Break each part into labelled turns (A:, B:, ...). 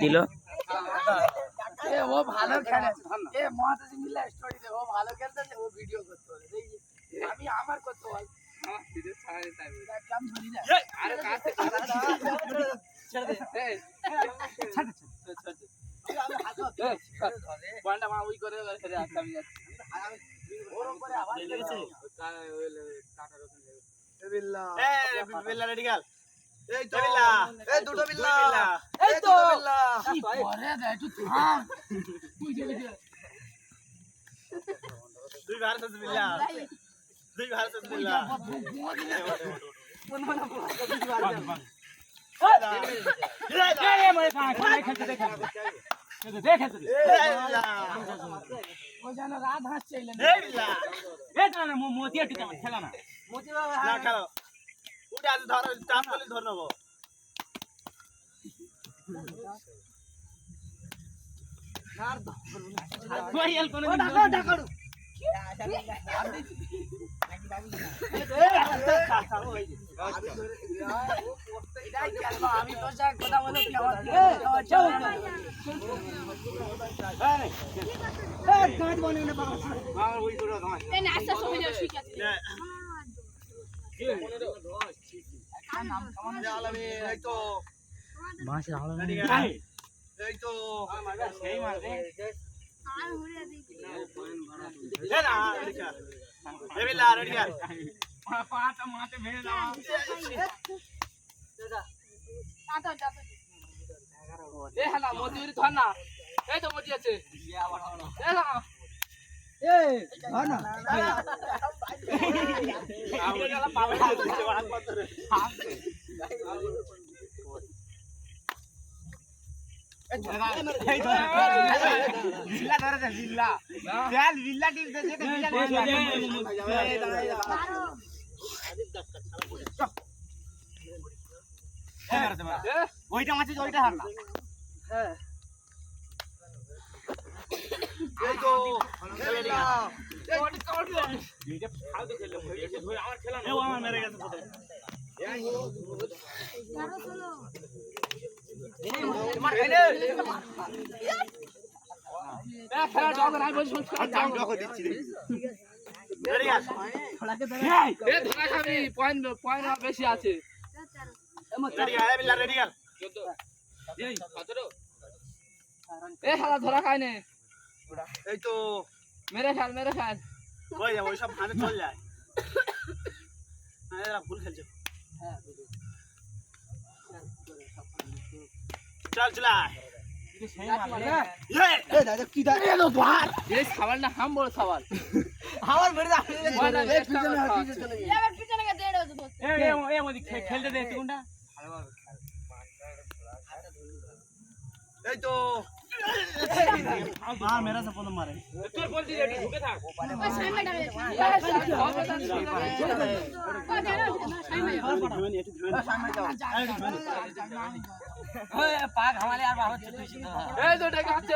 A: দিল
B: ও ভালো খেলে এ মহাতাজি মিল্লা স্টোরি দে ও ভালো খেলতেছে ও ভিডিও করতে যে, আমি আমার করতে হয়
C: বিল্লা
D: বিল্লা রেডি গাল
C: এই তো
D: বিল্লা
C: এই দুটো বিল্লা
B: এই তো।
C: বিল্লা।
B: কি করে দে একটু থাম। তুই যে যে
D: দুই ভারত বিল্লা। দুই ভারত বিল্লা।
B: ও যেন রাত হাসছে এলেন
A: খেলা না।
B: মোতি বাবা
D: খেলো। উঠে ধর করলে ধর নেব।
B: আমি তোর সাথে কথা বলে তুই আমার দিকে খাওয়া চাও না। এই, গাছ বনে না বাবা।
C: আলামি এই
E: ধর না এই তো মজি আছে।
D: ওইটা মাছি ওইটা হার না
C: এই
E: বেশি আছে ধরা খায় নে
C: এই তো
E: মেরে খেল মেরে খেল
D: ওই যা ওই সব হাতে চল যায় এরা ভুল খেলছে চল চলা ইয়ে
C: এই দাদা কি দা এ তো ভার
E: জিনিস খাবার না হাম বড় খাবার
C: আমার মেরে দা
E: পয়েন্ট
C: এই পিছনে হাত পিছনে
A: খেলতে দে কোনটা
C: এই তো
D: মার মেরা সে প্রথম মারে
A: তোর বলছি রেডি ঢুকে থাক
B: পা ঘামালে আর বাবা তুই শিখতে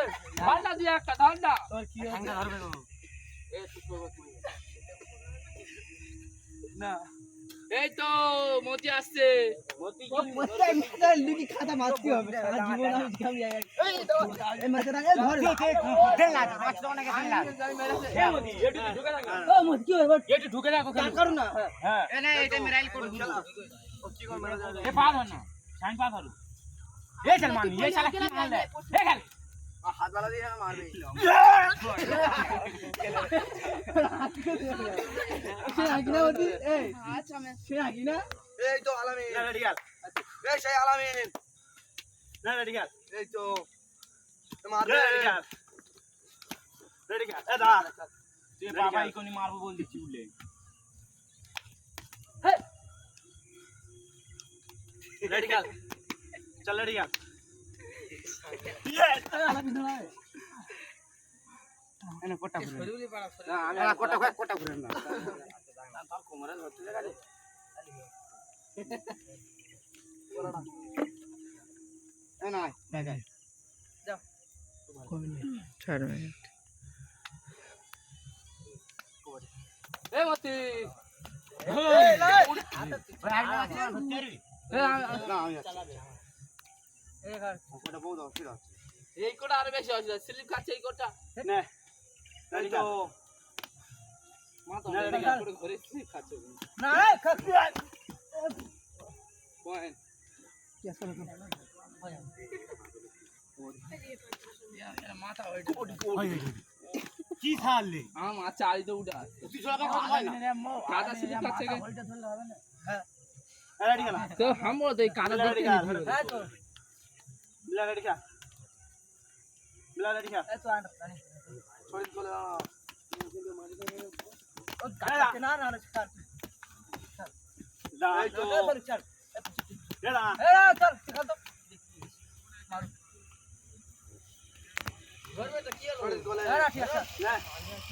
E: এই তো মতি আসছে।
B: খাতা মারতে হবে। সারা জীবন আমি খাবি এই মারতে থাকে ধর
A: ঢুকে
B: মতি কি হবে
A: এটু ঢুকে রাখো কাট
B: করো না।
A: হ্যাঁ।
D: এ এটা মেরাইল কোড দিও
A: এ পা ধর না। সাইন পা ধর। এ চল মান এই শালা কি মাল এ খেল
C: হাত বাড়া দিয়ে মারবে
B: সে আগিনা হতি এই সে আগিনা
C: এই তো আলামি
D: রেডি গাল
C: এই সেই আলামি
D: না রেডি গাল
C: এই তো মারবে
D: রেডি গাল রেডি গাল এ দা
A: তুই বাবা ইকোনি মারবো বল দিচ্ছি উলে
D: রেডি গাল চল রেডি গাল
A: এনে কোটা পুরো
D: না কোটা কোটা
C: ওটা বউ দাও ঠিক
E: এই কোটা আরও বেশি হয়েছিল স্লিপ খাচ্ছে এই কোটা।
D: নে না,
E: অনেক
D: না,
E: করে ঘরে স্লিপ খাচ্ছে
B: না খাচ্ছি
E: পয়েন্ট মাথা
D: কি ছাড়লে?
E: আমার মা চারি তো উঠা
D: তুই ছোড়া কথা হয় না
E: কাদা স্লিপ খাচ্ছে গে
D: রেডি কর
E: তো হাম বলতে এই কাদা
D: রেডি
E: দেখতে
B: হ্যাঁ তো
D: বিলা রেডি কর বিলা রেডি কর
B: এই তো আন্ডা জানি
C: ছড়ি চলে যাও
B: ও কাটা না না না ছাড়
D: দা
C: এই তো
B: চল চল চল
D: রেডা
B: এ চল চল তো মারু
C: ছড়ি চলে
B: না না ঠিক আছে
D: নে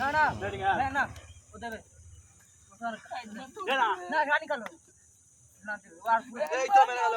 B: না না
D: রেডি কর
B: না না ও দেবে
D: রেডা
B: না গানি কালো না দেবে আর পুরো
C: এই তো মেরে গেল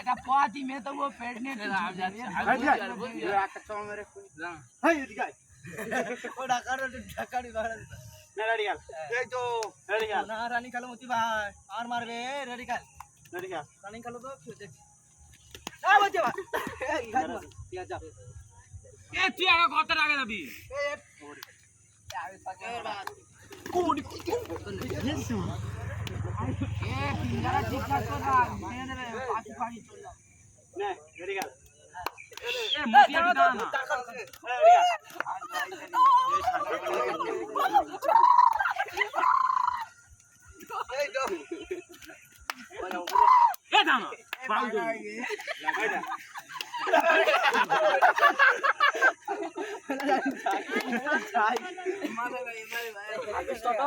B: এটা পাতি মেয়ে তো ও
D: পেট
B: নিয়ে রাম যাচ্ছে একটা
D: চম মেরে হ্যাঁ এদিকে
B: ও ডাকারো ডাকারি বাড়া।
D: রেডিকাল। হ্যাঁ।
C: এই তো।
D: রেডিকাল।
B: না রানী কালো মতি ভাই আর মারবে
D: রেডিকাল। রেডিকাল।
B: রানী কালো তো কি দেখছি না বলছে ভাই এই হাত
A: এ তুই আগে কত আগে যাবি
B: এ আগে পাকে কোন কোন মেরে দেবে পাখি পাখি চলে যাবে
D: নে রেডি কর
A: এ মুখি আগে দাঁড়া না
D: রেডি কর
C: এই তো
A: এ দাঁড়া বাউ দে
D: লাগাইডা
C: এই তো
D: রেডি কর
C: এ ডাকি
B: সাদা আছে
C: এসছে
B: রানী কালে সাদা আছে
D: রে বিলা রেডি কর বিলা রেডি কর বিলা রেডি কর বিলা রেডি কর
B: এই তো এ ওরা মুছে দে ভাই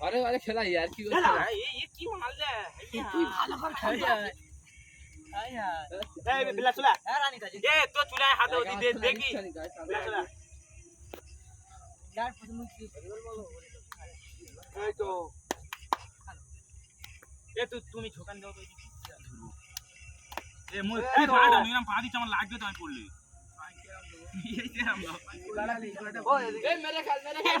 C: ঘরে
E: ঘরে খেলা আর কি
B: ভালো করে
A: দেখি। তুমি দাও তো এ মই নিলাম লাগবে তো আমি পড়লে। এই যে আমরা
C: ওই
E: মেরে খেল মেরে খেল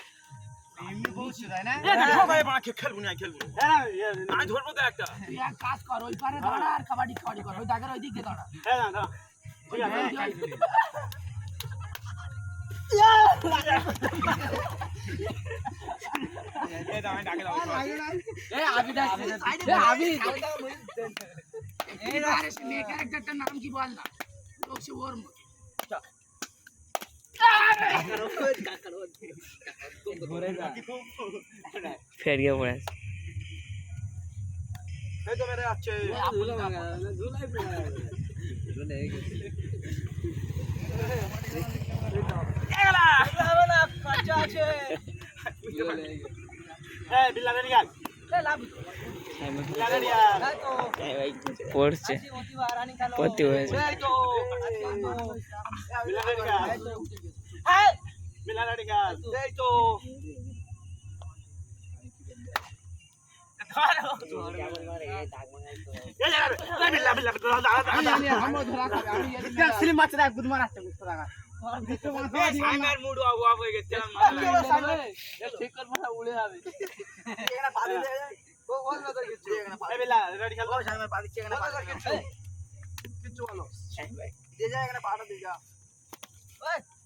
D: এমনি বলছি তাই না?
A: দেখো ভাই পা খেলব না খেলব
D: হ্যাঁ
A: আমি ধরবো তো একটা।
B: তুই এক কাজ কর ওই পারে দাঁড়া আর কাবাডি কাবাডি কর ওই দাগের ওই দিকে দাঁড়া।
D: হ্যাঁ না ঠিক আছে
B: নাম কি বল না? লোক সে ওর মত।
D: ফেরিয়ে পড়ে
B: পড়ছে পড়তে হয়েছে।
C: উড়ে যাবে
E: কিছু বলো দিয়ে যা এখানে পাটা দিয়ে যা